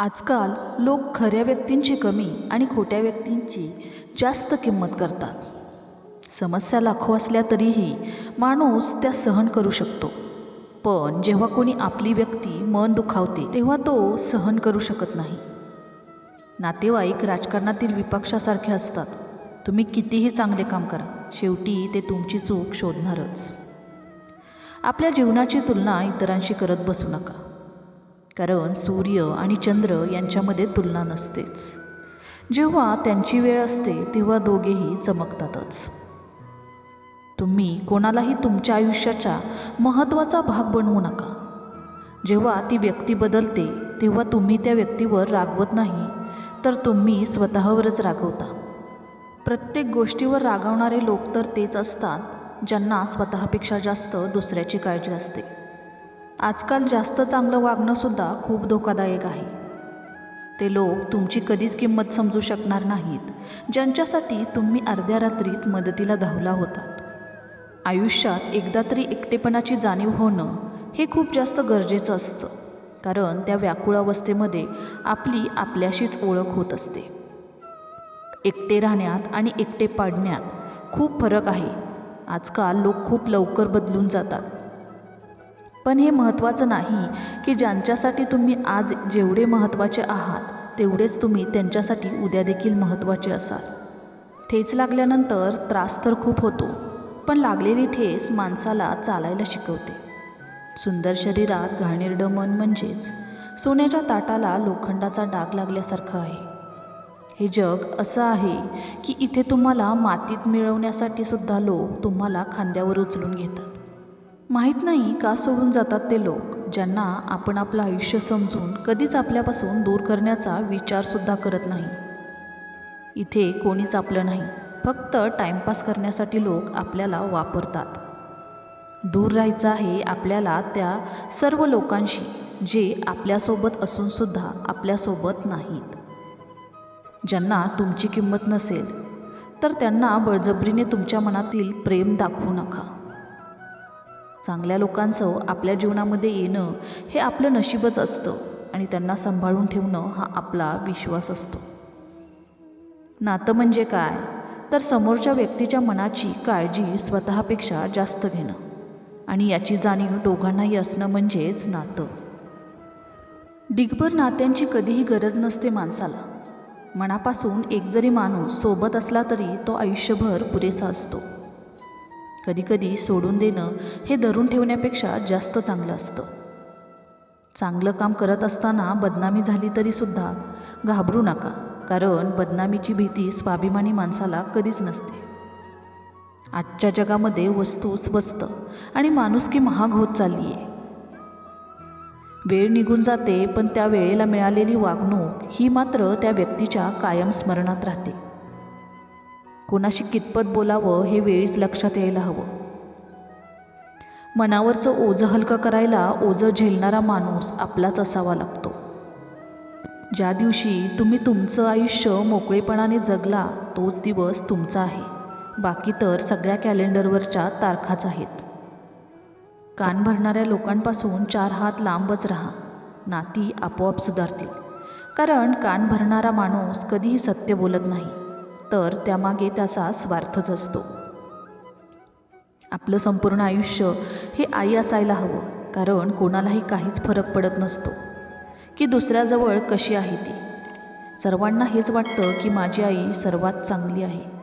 आजकाल लोक खऱ्या व्यक्तींची कमी आणि खोट्या व्यक्तींची जास्त किंमत करतात. समस्या लाखो असल्या तरीही माणूस त्या सहन करू शकतो. पण जेव्हा कोणी आपली व्यक्ती मन दुखावते तेव्हा तो सहन करू शकत नाही. नातेवाईक राजकारणातील विपक्षासारखे असतात. तुम्ही कितीही चांगले काम करा शेवटी ते तुमची चूक शोधणारच. आपल्या जीवनाची तुलना इतरांशी करत बसू नका. कारण सूर्य आणि चंद्र यांच्यामध्ये तुलना नसतेच. जेव्हा त्यांची वेळ असते तेव्हा दोघेही चमकतातच. तुम्ही कोणालाही तुमच्या आयुष्याचा महत्त्वाचा भाग बनवू नका. जेव्हा ती व्यक्ती बदलते तेव्हा तुम्ही त्या व्यक्तीवर रागवत नाही तर तुम्ही स्वतःवरच रागवता. प्रत्येक गोष्टीवर रागवणारे लोक तर तेच असतात ज्यांना स्वतःपेक्षा जास्त दुसऱ्याची काळजी असते. आजकाल जास्त चांगलं वागणंसुद्धा खूप धोकादायक आहे. ते लोक तुमची कधीच किंमत समजू शकणार नाहीत ज्यांच्यासाठी तुम्ही अर्ध्या रात्रीत मदतीला धावला होतात. आयुष्यात एकदा तरी एकटेपणाची जाणीव होणं हे खूप जास्त गरजेचं असतं कारण त्या व्याकुळ अवस्थेमध्ये आपली आपल्याशीच ओळख होत असते. एकटे राहण्यात आणि एकटे पाडण्यात खूप फरक आहे. आजकाल लोक खूप लवकर बदलून जातात. पण हे महत्त्वाचं नाही की ज्यांच्यासाठी तुम्ही आज जेवढे महत्त्वाचे आहात तेवढेच तुम्ही त्यांच्यासाठी उद्या देखील महत्त्वाचे असाल. ठेच लागल्यानंतर त्रास तर खूप होतो पण लागलेली ठेस माणसाला चालायला शिकवते. सुंदर शरीरात घाणेरडं मन म्हणजेच सोन्याच्या ताटाला लोखंडाचा डाग लागल्यासारखं आहे. हे जग असं आहे की इथे तुम्हाला मातीत मिळवण्यासाठी सुद्धा लोक तुम्हाला खांद्यावर उचलून घेतात. माहीत नाही का सोडून जातात ते लोक ज्यांना आपण आपलं आयुष्य समजून कधीच आपल्यापासून दूर करण्याचा विचारसुद्धा करत नाही. इथे कोणीच आपलं नाही फक्त टाईमपास करण्यासाठी लोक आपल्याला वापरतात. दूर राहायचं आहे आपल्याला त्या सर्व लोकांशी जे आपल्यासोबत असूनसुद्धा आपल्यासोबत नाहीत. ज्यांना तुमची किंमत नसेल तर त्यांना बळजबरीने तुमच्या मनातील प्रेम दाखवू नका. चांगल्या लोकांचं आपल्या जीवनामध्ये येणं हे आपलं नशीबच असतं आणि त्यांना सांभाळून ठेवणं हा आपला विश्वास असतो. नातं म्हणजे काय? तर समोरच्या व्यक्तीच्या मनाची काळजी स्वतःपेक्षा जास्त घेणं. आणि याची जाणीव दोघांनाही असणं म्हणजेच नातं. डिगभर नात्यांची कधीही गरज नसते माणसाला. मनापासून एक जरी माणूस सोबत असला तरी तो आयुष्यभर पुरेसा असतो. कधीकधी सोडून देणं हे धरून ठेवण्यापेक्षा जास्त चांगलं असतं. चांगलं काम करत असताना बदनामी झाली तरीसुद्धा घाबरू नका कारण बदनामीची भीती स्वाभिमानी माणसाला कधीच नसते. आजच्या जगामध्ये वस्तू स्वस्त आणि माणुसकी महाग होत चालली आहे वेळ निघून जाते पण त्या वेळेला मिळालेली वागणूक ही मात्र त्या व्यक्तीच्या कायम स्मरणात राहते. कोणाशी कितपत बोलावं हे वेळीच लक्षात यायला हवं. मनावरचं ओझं हलकं करायला ओझं झेलणारा माणूस आपलाच असावा लागतो. ज्या दिवशी तुम्ही तुमचं आयुष्य मोकळेपणाने जगला तोच दिवस तुमचा आहे. बाकी तर सगळ्या कॅलेंडरवरच्या तारखाच आहेत. कान भरणाऱ्या लोकांपासून चार हात लांबच राहा. नाती आपोआप सुधारतील. कारण कान भरणारा माणूस कधीही सत्य बोलत नाही. तर त्यामागे त्याचा स्वार्थच असतो. आपलं संपूर्ण आयुष्य हे आई असायला हवं कारण कोणालाही काहीच फरक पडत नसतो. की दुसऱ्याजवळ कशी आहे ती? सर्वांना हेच वाटतं की माझी आई सर्वात चांगली आहे.